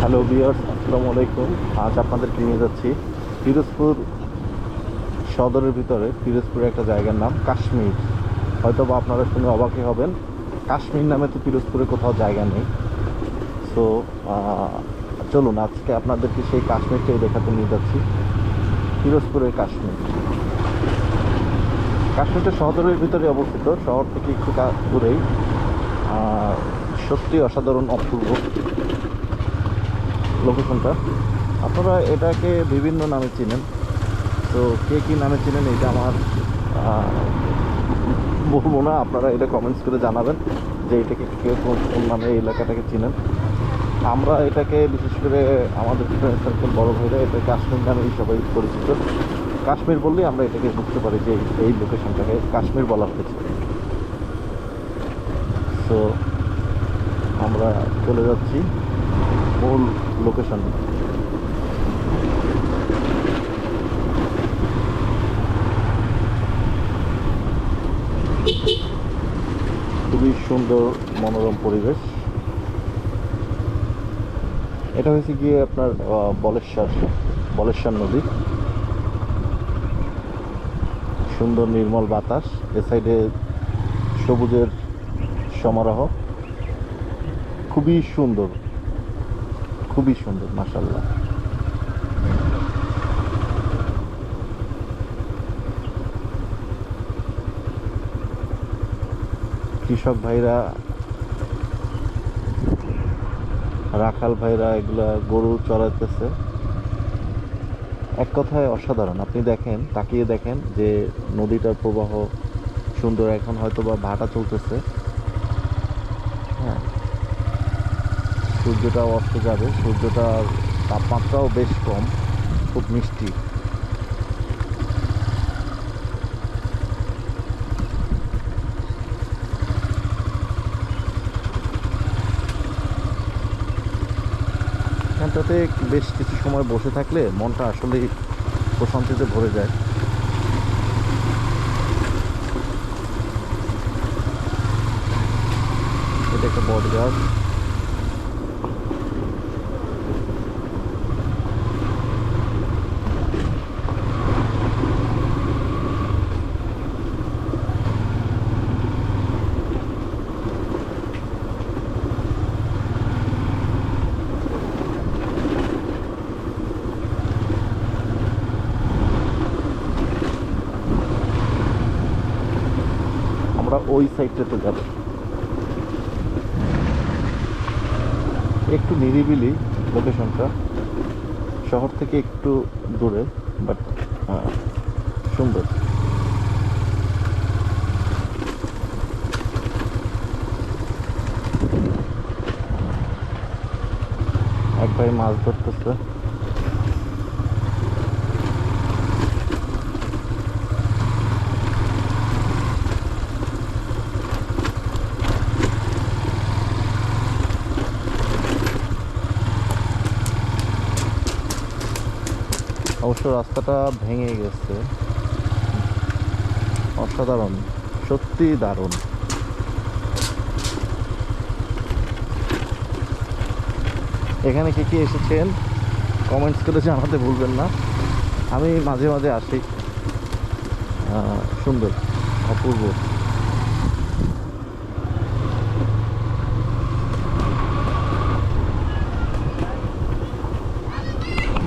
Hello বিয়ার্স আসসালামু আলাইকুম। আজ আপনাদেরকে নিয়ে যাচ্ছি পিরোজপুর সদরের ভিতরে। পিরোজপুরের একটা জায়গার নাম কাশ্মীর। হয়তো বা আপনারা শুনে অবাকই হবেন, কাশ্মীর নামে তো পিরোজপুরে কোথাও জায়গা নেই। সো চলুন, আজকে আপনাদেরকে সেই কাশ্মীরটাই দেখাতে নিয়ে যাচ্ছি। পিরোজপুরের কাশ্মীর। কাশ্মীরটা শহরের ভিতরে অবস্থিত। শহর থেকে একটু দূরেই। সত্যি অসাধারণ, অপূর্ব। লোকেশনটা। আপনারা এটাকে বিভিন্ন নামে চিনেন। তো কে কী নামে চিনেন এটা আমার বলব না, আপনারা এটা কমেন্টস করে জানাবেন যে এটাকে কেউ কোন নামে এই এলাকাটাকে চিনেন। আমরা এটাকে বিশেষ করে আমাদের ফ্রেন্ড সার্কেল বড় ভাইরা এটা কাশ্মীর নামেই সবাই পরিচিত। কাশ্মীর বললেই আমরা এটাকে বুঝতে পারি যে এই লোকেশনটাকে কাশ্মীর বলা হয়েছে। তো আমরা চলে যাচ্ছি। মূল লোকেশন খুবই সুন্দর মনোরম পরিবেশ। এটা হয়েছে গিয়ে আপনার বলেশ্বর বলেশ্বর নদী। সুন্দর নির্মল বাতাস। এ সাইডে সবুজের সমারোহ। খুবই সুন্দর। খুবই সুন্দর মাসাল্লাহ কৃষক ভাইরা, রাখাল ভাইরা এগুলা গরু চড়াইতেছে। এক কথায় অসাধারণ। আপনি দেখেন, তাকিয়ে দেখেন যে নদীটার প্রবাহ সুন্দর, এখন হয়তো বা ভাটা চলতেছে। হ্যাঁ সূর্যটাও অস্ত যাবে, সূর্যটার তাপমাত্রাও বেশ কম, খুব মিষ্টি। এখানটাতে বেশ কিছু সময় বসে থাকলে মনটা আসলেই প্রশান্তিতে ভরে যায়। এটা একটা বট গাছ আমরা ওই সাইডটাতে যাব। একটু নিরিবিলি লোকেশনটা শহর থেকে একটু দূরে বাট সুন্দর। এক ভাই মাছ ধরতেছে। অবশ্য রাস্তাটা ভেঙে গেছে। অসাধারণ, সত্যি দারুণ। এখানে কে কে এসেছেন কমেন্টস করে জানাতে ভুলবেন না। আমি মাঝে মাঝে আসি। সুন্দর, অপূর্ব।